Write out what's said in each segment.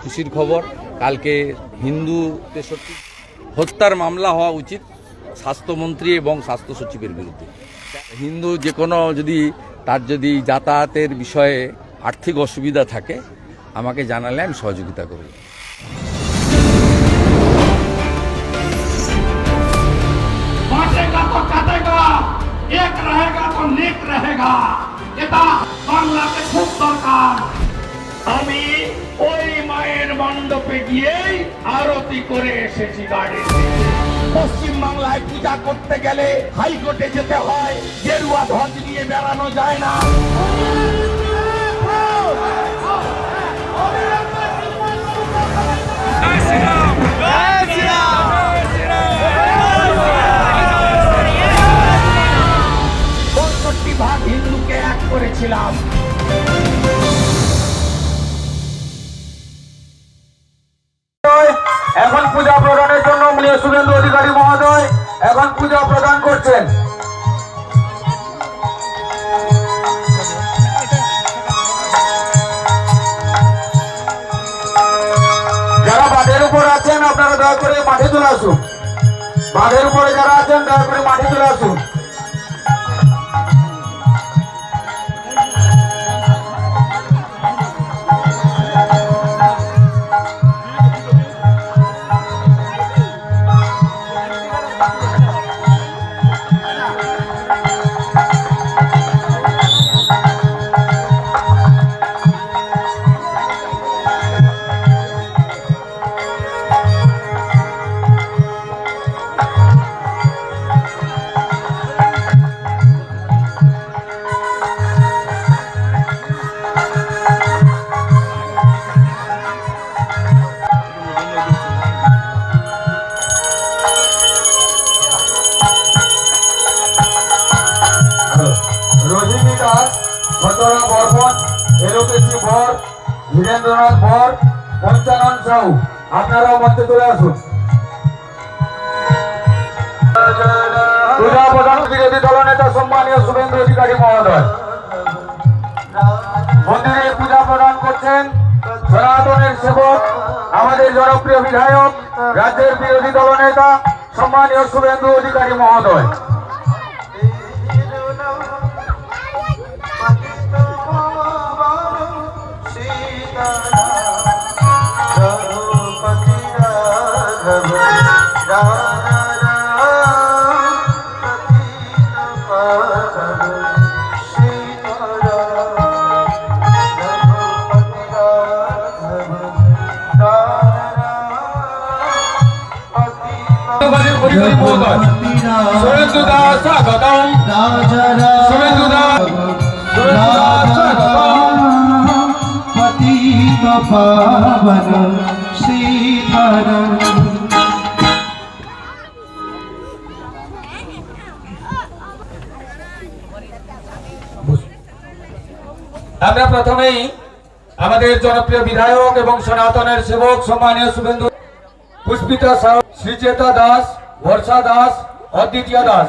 খুশির খবর কালকে হিন্দু তেষট্টি হত্যার মামলা হওয়া উচিত স্বাস্থ্যমন্ত্রী এবং স্বাস্থ্য সচিবের বিরুদ্ধে হিন্দু যে কোনো যদি তার যদি যাতায়াতের বিষয়ে আর্থিক অসুবিধা থাকে আমাকে জানালে আমি সহযোগিতা করব बांटेगा तो काटेगा एक रहेगा तो नेक रहेगा এটা বাংলাতে খুব দরকার আমি ওই মায়ের মণ্ডপে গিয়েই আরতি করে এসেছি গাড়ি। পশ্চিম বাংলায় পূজা করতে গেলে হাইকোর্টে যেতে হয়, গেরুয়া ধ্বজ নিয়ে বেড়ানো যায় না। ভাগ হিন্দুকে এক করেছিলাম। এখন পূজা প্রদানের জন্য শুভেন্দু অধিকারী মহোদয় এখন পূজা প্রদান করছেন। যারা বাঁধের উপর আছেন, আপনারা দয়া করে মাঠে চলে আসুন। বাঁধের উপরে যারা আছেন, দয়া করে মাঠে চলে আসুন। পঞ্চানন সাহু, আপনারাও মধ্যে চলে আসুন। পূজা প্রধান বিরোধী দলনেতা সম্মানীয় শুভেন্দু অধিকারী মহোদয়, মন্দিরে পূজা প্রদান করছেন সনাতনের সেবক, আমাদের জনপ্রিয় বিধায়ক, রাজ্যের বিরোধী দলনেতা সম্মানীয় শুভেন্দু অধিকারী মহোদয়। দাস স্বাগতম সুরেন্দ্র দাস সুরেন্দ্র দাস স্বাগতম পতিত পাবন শ্রীধর আমরা প্রথমেই আমাদের জনপ্রিয় বিধায়ক এবং সনাতনের সেবক সম্মানীয় শুভেন্দু পুষ্পিতা সাউ শ্রীচেতা দাস, বর্ষা দাস, অদ্বিতীয় দাস।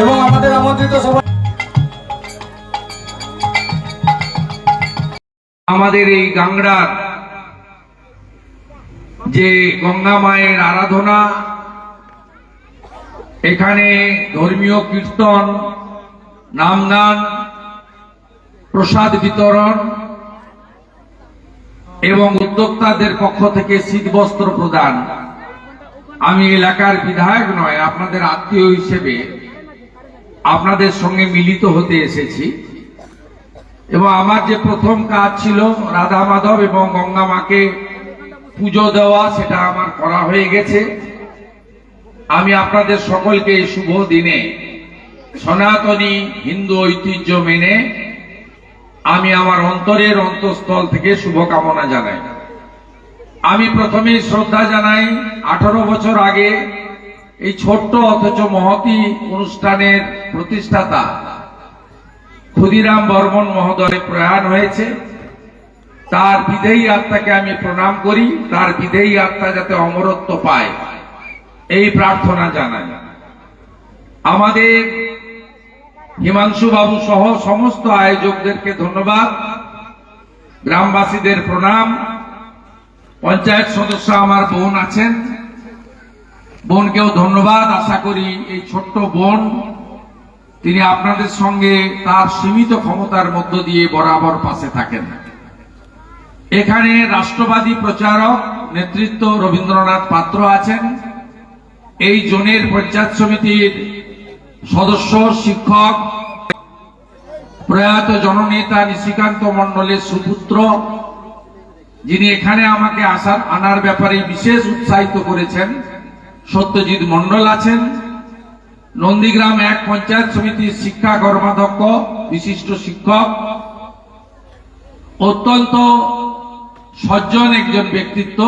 এবং আমাদের আমন্ত্রিত সভা আমাদের এই গাংড়ার যে গঙ্গা মায়ের আরাধনা এখানে ধর্মীয় কীর্তন নামগান প্রসাদ বিতরণ এবং উদ্যোক্তাদের পক্ষ থেকে শীতবস্ত্র প্রদান। আমি এলাকার বিধায়ক নয়, আপনাদের আত্মীয় হিসেবে আপনাদের সঙ্গে মিলিত হতে এসেছি। এবং আমার যে প্রথম কাজ ছিল রাধা মাধব এবং গঙ্গা মাকে পুজো দেওয়া, সেটা আমার করা হয়ে গেছে। আমি আপনাদের সকলকে এই শুভ দিনে সনাতনী হিন্দু ঐতিহ্য মেনে আমি আমার অন্তরের অন্তঃস্থল থেকে শুভকামনা জানাই। আমি প্রথমেই শ্রদ্ধা জানাই, আঠারো বছর আগে এই ছোট্ট অথচ মহতি অনুষ্ঠানের প্রতিষ্ঠাতা ক্ষুদিরাম বর্মন মহোদয় প্রয়াণ হয়েছে। তার বিদেয়ী আত্মাকে আমি প্রণাম করি, তার বিদেয়ী আত্মা যাতে অমরত্ব পায়। এই প্রার্থনা জানাই। আমাদের হিমাংশু বাবু সহ সমস্ত আয়োজকদেরকে ধন্যবাদ। গ্রামবাসীদের প্রণাম। পঞ্চায়েত সদস্য আমার বোন আছেন। বোনকেও ধন্যবাদ। আশা করি এই ছোট্ট বোন তিনি আপনাদের সঙ্গে তার সীমিত ক্ষমতার মধ্য দিয়ে বরাবর পাশে থাকেন। এখানে রাষ্ট্রবাদী প্রচারক নেতৃত্ব রবীন্দ্রনাথ পাত্র আছেন। এই জোনের পঞ্চায়েত সমিতির সদস্য, শিক্ষক, প্রয়াত জননেতা নিশিকান্ত মণ্ডলের সুপুত্র, যিনি এখানে আমাকে আসার, আনার ব্যাপারে বিশেষ উৎসাহিত করেছেন, সত্যজিৎ মণ্ডল আছেন, নন্দীগ্রাম এক পঞ্চায়েত সমিতির শিক্ষা কর্মাধ্যক্ষ, বিশিষ্ট শিক্ষক, অত্যন্ত সজ্জন একজন ব্যক্তিত্ব,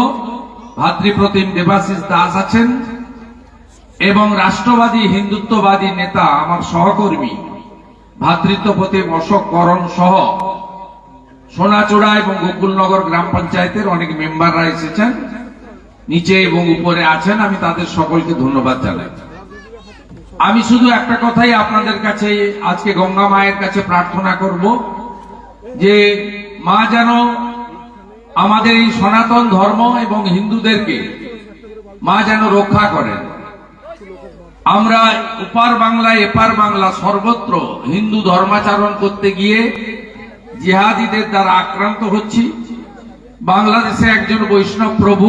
ভাতৃপ্রতিম দেবাশিস দাস আছেন এবং রাষ্ট্রবাদী, হিন্দুত্ববাদী নেতা আমার সহকর্মী ভাতৃত্বপ্রতিম অশোক করণ সহ সোনাচূড়া এবং গোকুলনগর গ্রাম পঞ্চায়েতের অনেক মেম্বাররা এসেছেন। নিচে এবং উপরে আছেন, আমি তাদের সকলকে ধন্যবাদ জানাই। আমি শুধু একটা কথাই আপনাদের কাছে আজকে গঙ্গা মায়ের কাছে প্রার্থনা করব যে মা যেন আমাদের এই সনাতন ধর্ম এবং হিন্দুদেরকে মা যেন রক্ষা করেন। আমরা উপার বাংলা এপার বাংলা সর্বত্র হিন্দু ধর্মাচরণ করতে গিয়ে জিহাদিদের দ্বারা আক্রান্ত হচ্ছি। বাংলাদেশে একজন বৈষ্ণব প্রভু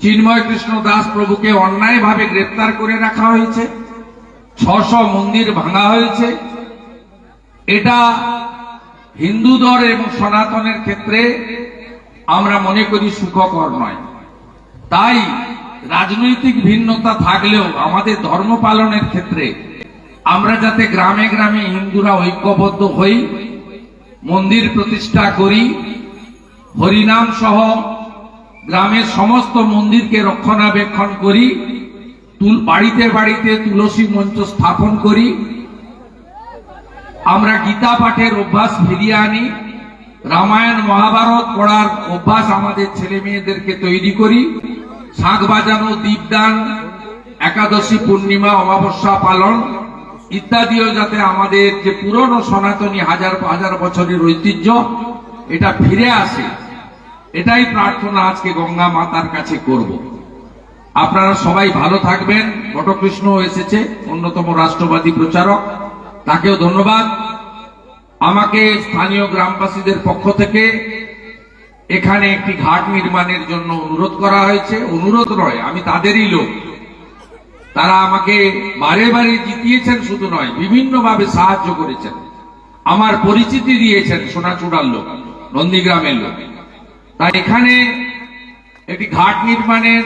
চিন্ময় কৃষ্ণ দাস প্রভুকে অন্যায়ভাবে গ্রেপ্তার করে রাখা হয়েছে। ছশ মন্দির ভাঙা হয়েছে। এটা হিন্দু হিন্দুধর এবং সনাতনের ক্ষেত্রে আমরা মনে করি সুখকর নয়। তাই রাজনৈতিক ভিন্নতা থাকলেও আমাদের ধর্ম পালনের ক্ষেত্রে আমরা যাতে গ্রামে গ্রামে হিন্দুরা ঐক্যবদ্ধ হই, মন্দির প্রতিষ্ঠা করি, হরিনাম সহ গ্রামের সমস্ত মন্দিরকে রক্ষণাবেক্ষণ করি, তুল, বাড়িতে বাড়িতে তুলসী মঞ্চ স্থাপন করি, আমরা গীতা পাঠের অভ্যাস ফিরিয়ে আনি, রামায়ণ, মহাভারত পড়ার অভ্যাস আমাদের ছেলে মেয়েদেরকে তৈরি করি শাঁখ বাজানো দীপদান, একাদশী পূর্ণিমা, অমাবস্যা পালন ইত্যাদিও যাতে আমাদের যে পুরনো সনাতনী হাজার হাজার বছরের ঐতিহ্য, এটা ফিরে আসে, এটাই প্রার্থনা আজকে গঙ্গা মাতার কাছে করব। আপনারা সবাই ভালো থাকবেন। বটকৃষ্ণ এসেছে, অন্যতম রাষ্ট্রবাদী প্রচারক, তাকেও ধন্যবাদ। আমাকে স্থানীয় গ্রামবাসীদের পক্ষ থেকে এখানে একটি ঘাট নির্মাণের জন্য অনুরোধ করা হয়েছে। অনুরোধ নয়, আমি তাদেরই লোক। তারা আমাকে বারে বারে জিতিয়েছেন শুধু নয়, বিভিন্নভাবে সাহায্য করেছেন। আমার পরিচিতি দিয়েছেন সোনাচূড়ার লোক, নন্দীগ্রামের লোক। তাই এখানে একটি ঘাট নির্মাণের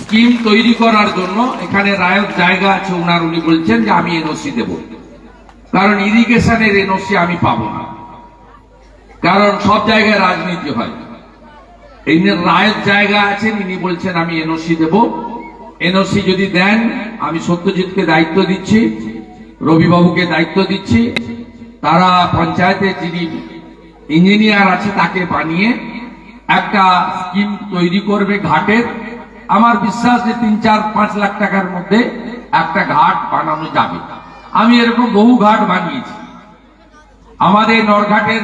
স্কিম তৈরি করার জন্য এখানে রায়ত জায়গা আছে ওনার উনি বলছেন যে আমি এনওসি দেব। কারণ ইরিগেশনের এনওসি আমি পাবো না। কারণ সব জায়গায় রাজনীতি হয়। এই নিয়ে রায়ত জায়গা আছেন, ইনি বলছেন, আমি এনওসি দেব। এনওসি যদি দেন, আমি সত্যজিৎকে দায়িত্ব দিচ্ছি, রবিবাবুকে দায়িত্ব দিচ্ছি। তারা পঞ্চায়েতের যিনি ইঞ্জিনিয়ার আছে, তাকে বানিয়ে একটা স্কিম তৈরি করবে ঘাটের। আমার বিশ্বাস যে তিন, চার, পাঁচ লাখ টাকার মধ্যে একটা ঘাট বানানো যাবে। আমি এরকম বহু ঘাট বানিয়েছি। আমাদের নরঘাটের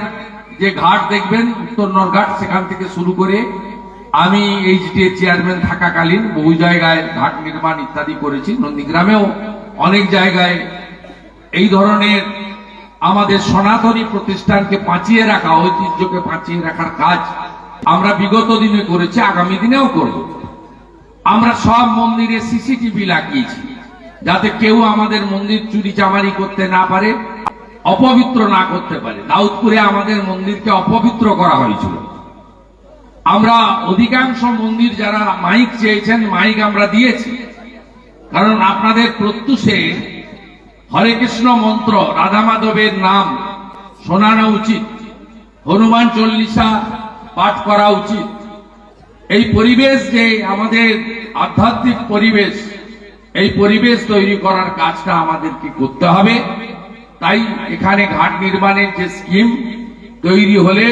যে ঘাট দেখবেন, উত্তর নরঘাট, সেখান থেকে শুরু করে আমি এইচডি এর চেয়ারম্যান থাকাকালীন বহু জায়গায় ঘাট নির্মাণ ইত্যাদি করেছি। নন্দীগ্রামেও অনেক জায়গায় এই ধরনের আমাদের সনাতনী প্রতিষ্ঠানকে বাঁচিয়ে রাখা, ঐতিহ্যকে বাঁচিয়ে রাখার কাজ আমরা বিগত দিনে করেছি, আগামী দিনেও করব। আমরা সব মন্দিরে সিসিটিভি লাগিয়েছি, যাতে কেউ আমাদের মন্দির চুরি চামারি করতে না পারে। অপবিত্র না করতে পারে। দাউদপুরে আমাদের মন্দিরকে অপবিত্র করা হয়েছিল। আমরা অধিকাংশ মন্দির যারা মাইক চেয়েছেন, মাইক আমরা দিয়েছি। কারণ আপনাদের প্রত্যুষে হরে কৃষ্ণ মন্ত্র, রাধা মাধবের নাম শোনানো উচিত। হনুমান চল্লিশা পাঠ করা উচিত। এই পরিবেশ যে আমাদের আধ্যাত্মিক পরিবেশ, এই পরিবেশ তৈরি করার কাজটা আমাদেরকে করতে হবে। তাই এখানে ঘাট নির্মাণের যে স্কিম তৈরি হলে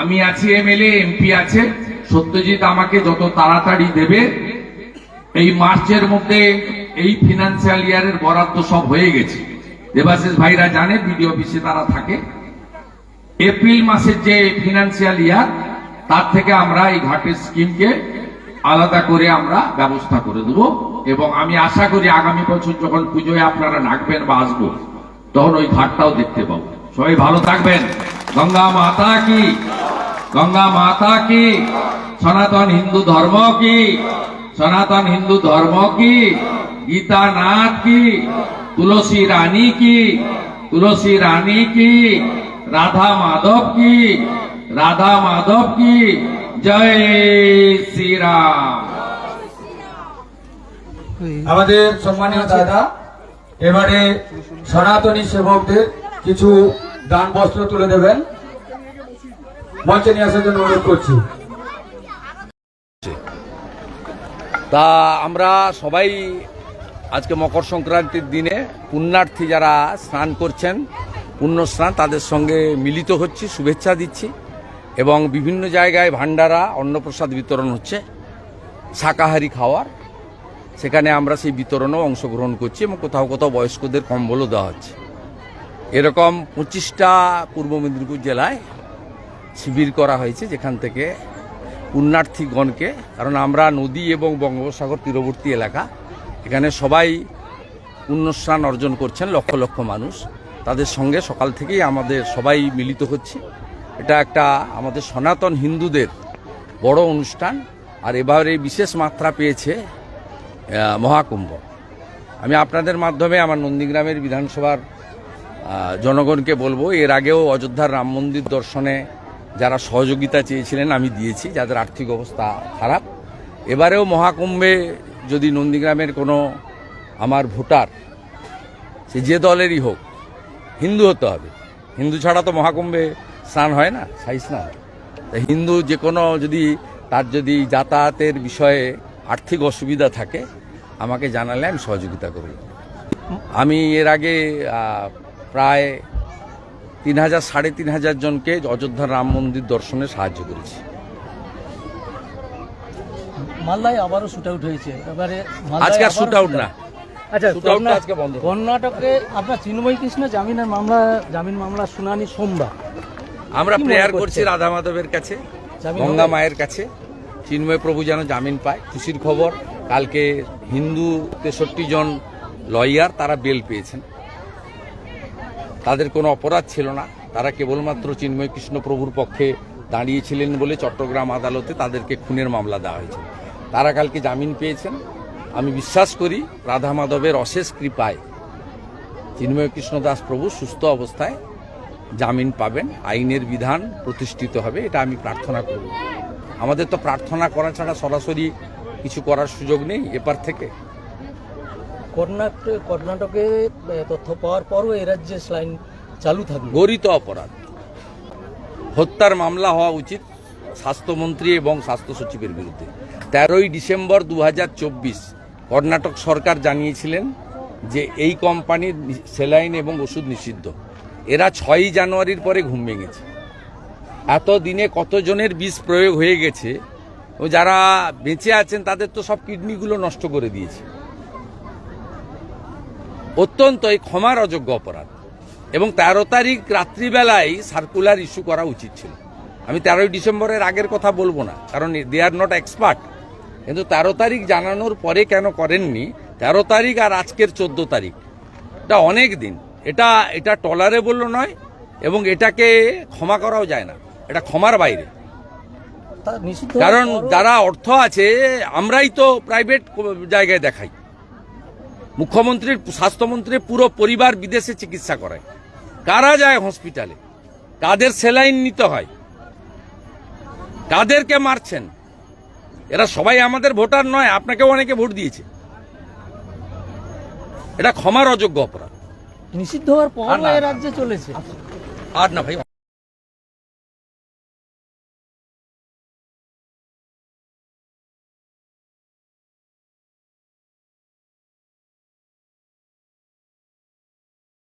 আমি আছি এমএলএ এমপি আছে। সত্যজিৎ আমাকে যত তাড়াতাড়ি দেবে, এই মার্চের মধ্যে এই ফিনান্সিয়াল ইয়ারের বরাদ্দ সব হয়ে গেছে। দেবাশিস ভাইরা জানে বিডিও অফিসে তারা থাকে। এপ্রিল মাসের যে ফিনান্সিয়াল ইয়ার তার থেকে আমরা এই ঘাটের স্কিমকে আলাদা করে আমরা ব্যবস্থা করে দেব। এবং আমি আশা করি আগামী বছর যখন পুজোয় আপনারা ডাকবেন বা আসব তখন ওই ঘাটটাও দেখতে পাবো। সবাই ভালো থাকবেন। গঙ্গা মাতা কি? গঙ্গা মাতা কি? সনাতন হিন্দু ধর্ম কি? সনাতন হিন্দু ধর্ম কি? গীতা নাথ কি? তুলসী রানী কি? তুলসী রানী কি? রাধা মাধব কি? রাধা মাধব কি? জয় শ্রীরাম। আমাদের সম্মানীয় দাদা এবারে সনাতনী সেবকদের কিছু দান বস্ত্র তুলে দেবেন। মঞ্চে নিয়ে আসার জন্য অনুরোধ করছি। তা আমরা সবাই আজকে মকর সংক্রান্তির দিনে পুণ্যার্থী যারা স্নান করছেন, পুণ্য স্নান তাদের সঙ্গে মিলিত হচ্ছি, শুভেচ্ছা দিচ্ছি এবং বিভিন্ন জায়গায় ভান্ডারা অন্নপ্রসাদ বিতরণ হচ্ছে, শাকাহারি খাওয়ার। সেখানে আমরা সেই বিতরণেও অংশগ্রহণ করছি এবং কোথাও কোথাও বয়স্কদের কম্বলও দেওয়া হচ্ছে। এরকম পঁচিশটা পূর্ব মেদিনীপুর জেলায় শিবির করা হয়েছে, যেখান থেকে পুণ্যার্থীগণকে, কারণ আমরা নদী এবং বঙ্গোপসাগর তীরবর্তী এলাকা, এখানে সবাই পুণ্যস্নান অর্জন করছেন, লক্ষ লক্ষ মানুষ। তাদের সঙ্গে সকাল থেকেই আমাদের সবাই মিলিত হচ্ছে। এটা একটা আমাদের সনাতন হিন্দুদের বড় অনুষ্ঠান, আর এবারে বিশেষ মাত্রা পেয়েছে মহাকুম্ভ। আমি আপনাদের মাধ্যমে আমার নন্দীগ্রামের বিধানসভার জনগণকে বলব, এর আগেও অযোধ্যার রাম মন্দির দর্শনে যারা সহযোগিতা চেয়েছিলেন, আমি দিয়েছি, যাদের আর্থিক অবস্থা খারাপ। এবারেও মহাকুম্ভে যদি নন্দীগ্রামের কোনো আমার ভোটার, সে যে দলেরই হোক, হিন্দু হতে হবে। হিন্দু ছাড়া তো মহাকুম্ভে স্নান হয় না সাই স্নান হিন্দু যে কোনো যদি, তার যদি যাতায়াতের বিষয়ে আর্থিক অসুবিধা থাকে আমাকে জানালে আমি সহযোগিতা করব। আমি এর আগে প্রায় তিন হাজার সাড়ে তিন হাজার জনকে অযোধ্যার রাম মন্দির দর্শনে সাহায্য করেছি। মালদায় আবারও শুট আউট হয়েছে। এবারে আজকে আর শুট আউট না। আচ্ছা কর্ণাটকে আপনার চিন্ময় কৃষ্ণ জামিনের মামলা জামিন মামলা শুনানি সোমবার। আমরা প্রেয়ার করছি রাধা মাধবের কাছে গঙ্গা মায়ের কাছে। চিন্ময় প্রভু যেন জামিন পায়। খুশির খবর, কালকে হিন্দু তেষট্টি জন লয়ার তারা বেল পেয়েছেন। তাদের কোনো অপরাধ ছিল না। তারা কেবলমাত্র চিন্ময় কৃষ্ণ প্রভুর পক্ষে দাঁড়িয়েছিলেন বলে চট্টগ্রাম আদালতে তাদেরকে খুনের মামলা দেওয়া হয়েছে। তারা কালকে জামিন পেয়েছেন। আমি বিশ্বাস করি রাধা মাধবের অশেষ কৃপায় চিন্ময় কৃষ্ণ দাস প্রভু সুস্থ অবস্থায় জামিন পাবেন। আইনের বিধান প্রতিষ্ঠিত হবে, এটা আমি প্রার্থনা করব আমাদের তো প্রার্থনা করা ছাড়া সরাসরি কিছু করার সুযোগ নেই এপার থেকে। কর্ণাটকে কর্ণাটকে তথ্য পাওয়ার পরও এ রাজ্যে স্লাইন চালু থাকবে গরিত অপরাধ। হত্যার মামলা হওয়া উচিত স্বাস্থ্যমন্ত্রী এবং স্বাস্থ্য সচিবের বিরুদ্ধে। তেরোই ডিসেম্বর দু হাজার চব্বিশ কর্ণাটক সরকার জানিয়েছিলেন যে এই কোম্পানির সেলাইন এবং ওষুধ নিষিদ্ধ। এরা ছয়ই জানুয়ারির পরে ঘুম ভেঙেছে। এত দিনে কতজনের বিষ প্রয়োগ হয়ে গেছে ও যারা বেঁচে আছেন, তাদের তো সব কিডনিগুলো নষ্ট করে দিয়েছে। অত্যন্ত এই ক্ষমার অযোগ্য অপরাধ। এবং তেরো তারিখ রাত্রিবেলায় সার্কুলার ইস্যু করা উচিত ছিল। আমি তেরোই ডিসেম্বরের আগের কথা বলব না, কারণ দে আর নট এক্সপার্ট কিন্তু তেরো তারিখ জানানোর পরে কেন করেননি? তেরো তারিখ আর আজকের চোদ্দ তারিখ। এটা অনেক দিন। এটা এটা টলারেবল নয় এবং এটাকে ক্ষমা করাও যায় না। এটা ক্ষমার বাইরে। কারণ যারা অর্থ আছে আমরাই তো প্রাইভেট জায়গায় দেখাই। মুখ্যমন্ত্রীর স্বাস্থ্যমন্ত্রীর পুরো পরিবার বিদেশে চিকিৎসা করায়। কারা যায় হসপিটালে কাদের সেলাইন নিতে হয়? কাদেরকে মারছেন? এরা সবাই আমাদের ভোটার নয় আপনাকেও অনেকে ভোট দিয়েছে। এটা ক্ষমার অযোগ্য অপরাধ। নিষিদ্ধ হওয়ার পর। রাজ্যে চলেছে। আর না ভাই